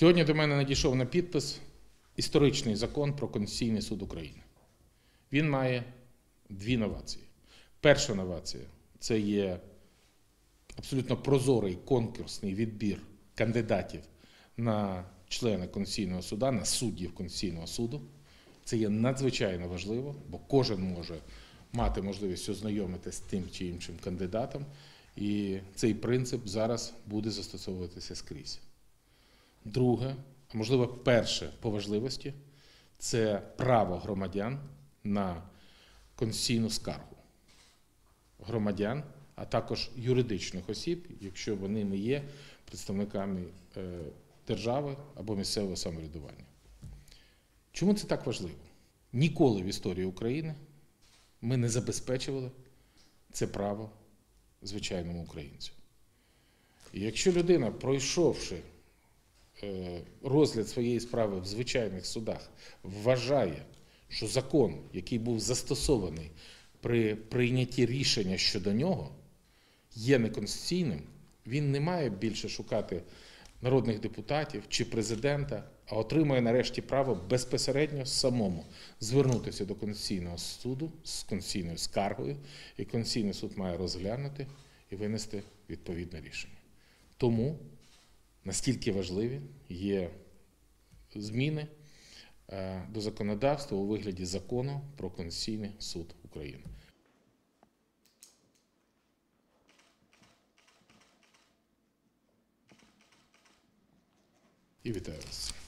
Сьогодні до мене надійшов на підпис історичний закон про Конституційний суд України. Він має дві новації. Перша новація це є абсолютно прозорий конкурсний відбір кандидатів на члени Конституційного суду, на суддів Конституційного суду. Це є надзвичайно важливо, бо кожен може мати можливість ознайомитися з тим чи іншим кандидатом, і цей принцип зараз буде застосовуватися скрізь. Друге, а можливо, перше по важливості це право громадян на конституційну скаргу громадян, а також юридичних осіб, якщо вони не є представниками е, держави або місцевого самоврядування. Чому це так важливо? Ніколи в історії України ми не забезпечували це право звичайному українцю. І якщо людина, пройшовши розгляд своєї справи в звичайних судах, вважає, що закон, який був застосований при прийнятті рішення щодо нього, є неконституційним, він не має більше шукати народних депутатів чи президента, а отримує нарешті право безпосередньо самому звернутися до Конституційного суду з конституційною скаргою, і Конституційний суд має розглянути і винести відповідне рішення. Тому настільки важливі є зміни е, до законодавства у вигляді закону про Конституційний суд України. І вітаю вас.